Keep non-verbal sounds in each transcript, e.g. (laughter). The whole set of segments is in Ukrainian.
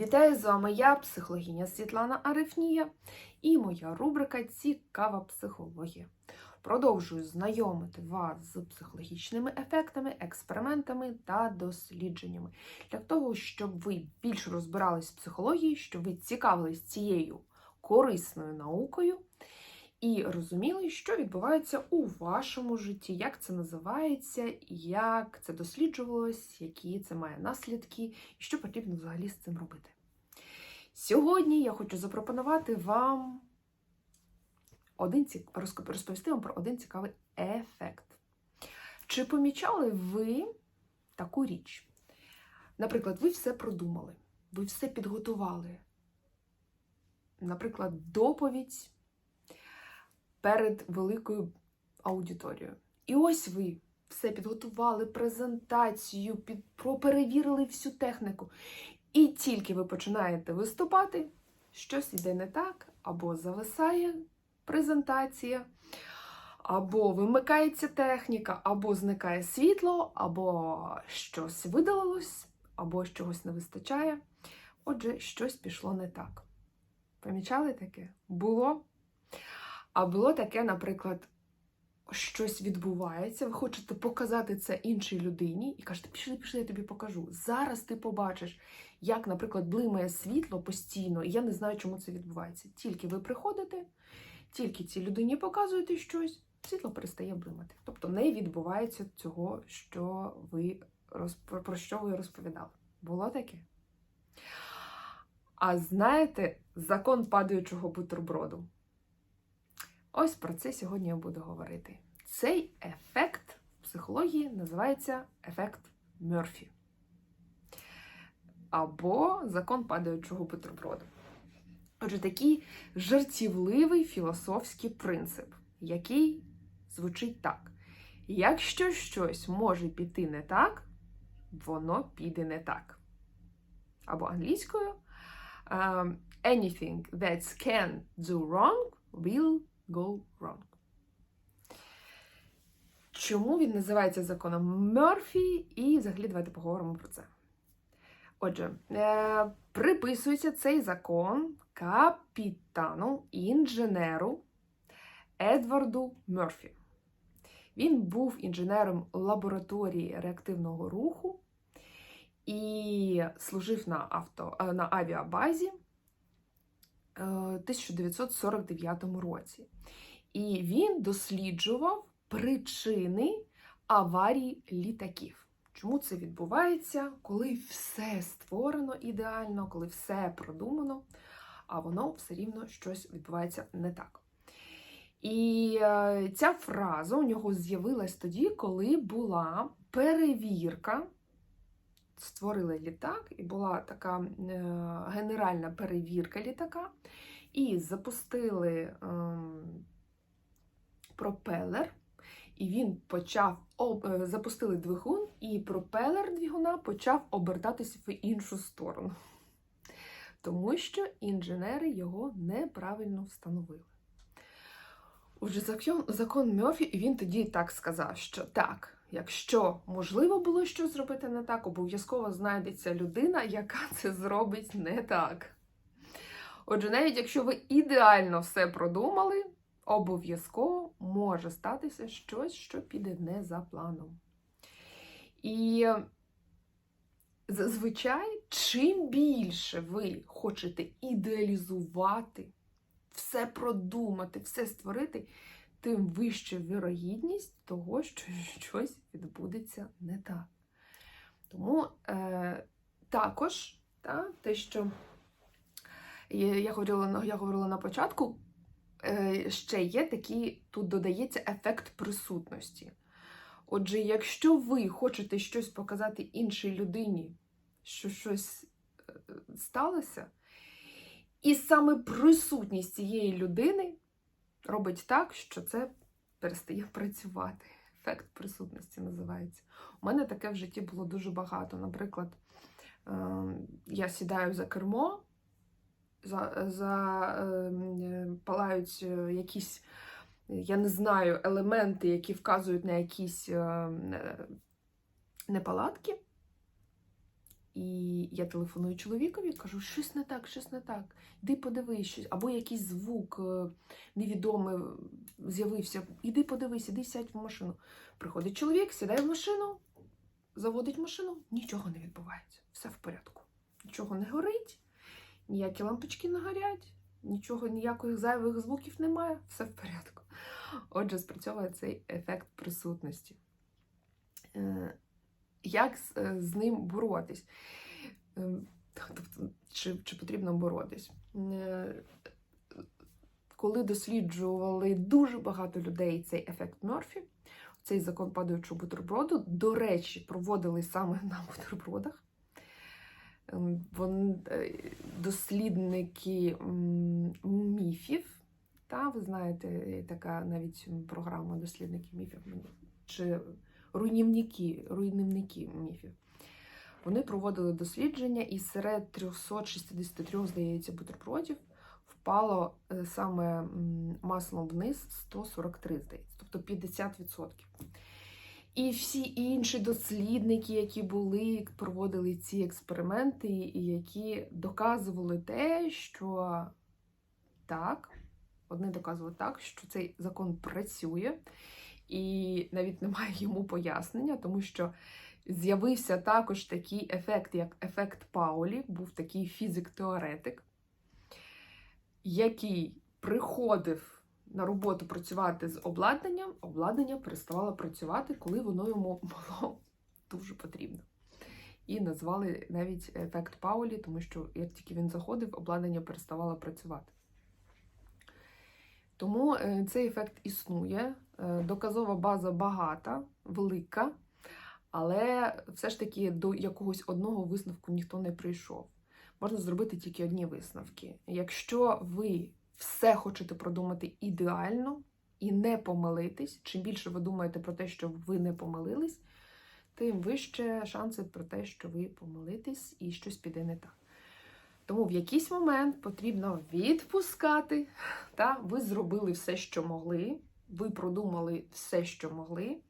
Вітаю з вами я, психологиня Світлана Арифнія, і моя рубрика Цікава психологія. Продовжую знайомити вас з психологічними ефектами, експериментами та дослідженнями для того, щоб ви більше розбирались в психології, щоб ви цікавились цією корисною наукою і розуміли, що відбувається у вашому житті, як це називається, як це досліджувалось, які це має наслідки, і що потрібно взагалі з цим робити. Сьогодні я хочу запропонувати вам один розповісти вам про один цікавий ефект. Чи помічали ви таку річ? Наприклад, ви все продумали, ви все підготували. Наприклад, доповідь перед великою аудиторією. І ось ви все підготували, презентацію, під, перевірили всю техніку. І тільки ви починаєте виступати, щось іде не так, або зависає презентація, або вимикається техніка, або зникає світло, або щось видалилось, або чогось не вистачає. Отже, щось пішло не так. Помічали таке? Було? А було таке, наприклад, щось відбувається, ви хочете показати це іншій людині і кажете, пішли, пішли, я тобі покажу. Зараз ти побачиш, як, наприклад, блимає світло постійно, і я не знаю, чому це відбувається. Тільки ви приходите, тільки цій людині показуєте щось, світло перестає блимати. Тобто не відбувається цього, що ви про що ви розповідали. Було таке? А знаєте закон падаючого бутерброду? Ось про це сьогодні я буду говорити. Цей ефект в психології називається ефект Мерфі. Або закон падаючого бутерброду. Отже, такий жартівливий філософський принцип, який звучить так: якщо щось може піти не так, воно піде не так. Або англійською um, anything that can do wrong will go wrong. Чому він називається законом Мерфі? І взагалі давайте поговоримо про це. Отже, е, приписується цей закон капітану інженеру Едварду Мерфі. Він був інженером лабораторії реактивного руху і служив на, авто, е, на авіабазі 1949 році. І він досліджував причини аварій літаків. Чому це відбувається, коли все створено ідеально, коли все продумано, а воно все рівно щось відбувається не так. І е, ця фраза у нього з'явилась тоді, коли була перевірка. Створили літак, і була така е, генеральна перевірка літака, і запустили ем, пропелер, і він почав е, запустили двигун, і пропелер двигуна почав обертатися в іншу сторону, тому що інженери його неправильно встановили. Отже, закон, закон Мерфі, і він тоді так сказав, що так, якщо можливо було щось зробити не так, обов'язково знайдеться людина, яка (laughs) це зробить не так. Отже, навіть якщо ви ідеально все продумали, обов'язково може статися щось, що піде не за планом. І зазвичай, чим більше ви хочете ідеалізувати, все продумати, все створити, тим вища вірогідність того, що (laughs) щось відбудеться не так. Тому е, також та, те, що я говорила, я говорила на початку, е, ще є такий, тут додається ефект присутності. Отже, якщо ви хочете щось показати іншій людині, що щось е, сталося, і саме присутність цієї людини робить так, що це перестає працювати. Ефект присутності називається. У мене таке в житті було дуже багато. Наприклад, е, я сідаю за кермо, за, за, е, палають е, якісь, я не знаю, елементи, які вказують на якісь неполадки. І я телефоную чоловікові, кажу, щось не так, щось не так. Іди подивись, щось, або якийсь звук е, невідомий е, з'явився. Іди подивись, іди сядь в машину. Приходить чоловік, сідає в машину, заводить машину, нічого не відбувається. Все в порядку. Нічого не горить, ніякі лампочки не горять, нічого, ніяких зайвих звуків немає, все в порядку. Отже, спрацьовує цей ефект присутності. Як з, е, з ним боротись? Е, Тобто, чи, чи потрібно боротись? Е, Коли досліджували дуже багато людей цей ефект Мерфі, цей закон падаючого бутерброду, до речі, проводили саме на бутербродах. Ем, Вон, е, дослідники міфів, та ви знаєте, така навіть програма дослідників міфів чи руйнівники, руйнівники міфів. Вони проводили дослідження, і серед 363, здається, бутербродів впало е, саме маслом вниз 143, здається, тобто 50%. І всі інші дослідники, які були, проводили ці експерименти, і які доказували те, що так, одне доказували так, що цей закон працює, і навіть немає йому пояснення, тому що з'явився також такий ефект, як ефект Паулі, був такий фізик-теоретик, який приходив на роботу працювати з обладнанням, обладнання переставало працювати, коли воно йому (laughs) було дуже потрібно. І назвали навіть ефект Паулі, тому що як тільки він заходив, обладнання переставало працювати. Тому е, цей ефект існує. Е, Доказова база багата, велика, але все ж таки до якогось одного висновку ніхто не прийшов. Можна зробити тільки одні висновки. Якщо ви все хочете продумати ідеально і не помилитись, чим більше ви думаєте про те, що ви не помилились, тим вище шанси про те, що ви помилитесь і щось піде не так. Тому в якийсь момент потрібно відпускати. Та? Ви зробили все, що могли, ви продумали все, що могли,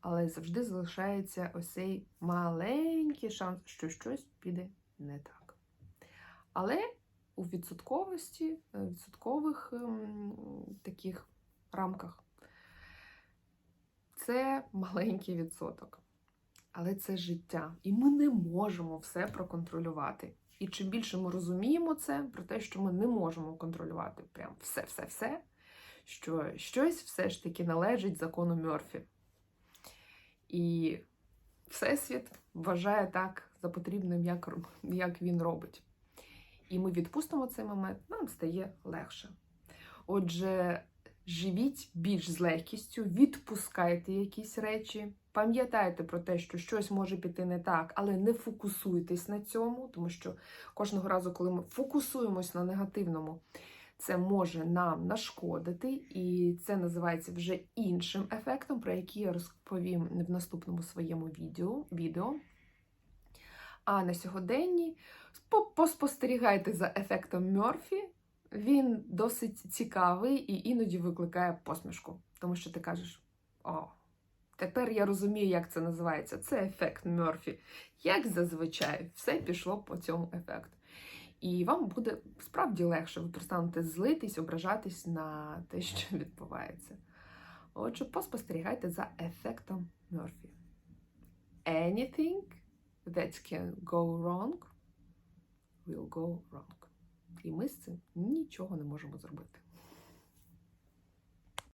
але завжди залишається ось цей маленький шанс, що щось піде не так. Але у відсотковості, е, відсоткових ем, таких рамках це маленький відсоток. Але це життя. І ми не можемо все проконтролювати. І чим більше ми розуміємо це, про те, що ми не можемо контролювати прям все-все-все, що щось все ж таки належить закону Мьорфі. І Всесвіт вважає так за потрібним, як, як він робить. І ми відпустимо цей момент, нам стає легше. Отже, живіть більш з легкістю, відпускайте якісь речі, пам'ятайте про те, що щось може піти не так, але не фокусуйтесь на цьому, тому що кожного разу, коли ми фокусуємось на негативному, це може нам нашкодити, і це називається вже іншим ефектом, про який я розповім в наступному своєму відео. відео. А на сьогоденні поспостерігайте за ефектом Мьорфі. Він досить цікавий і іноді викликає посмішку, тому що ти кажеш: о, тепер я розумію, як це називається. Це ефект Мьорфі. Як зазвичай, все пішло по цьому ефекту. І вам буде справді легше, ви перестанете злитись, ображатись на те, що (laughs) відбувається. Отже, поспостерігайте за ефектом Мьорфі. Anything that can go wrong will go wrong. І ми з цим нічого не можемо зробити.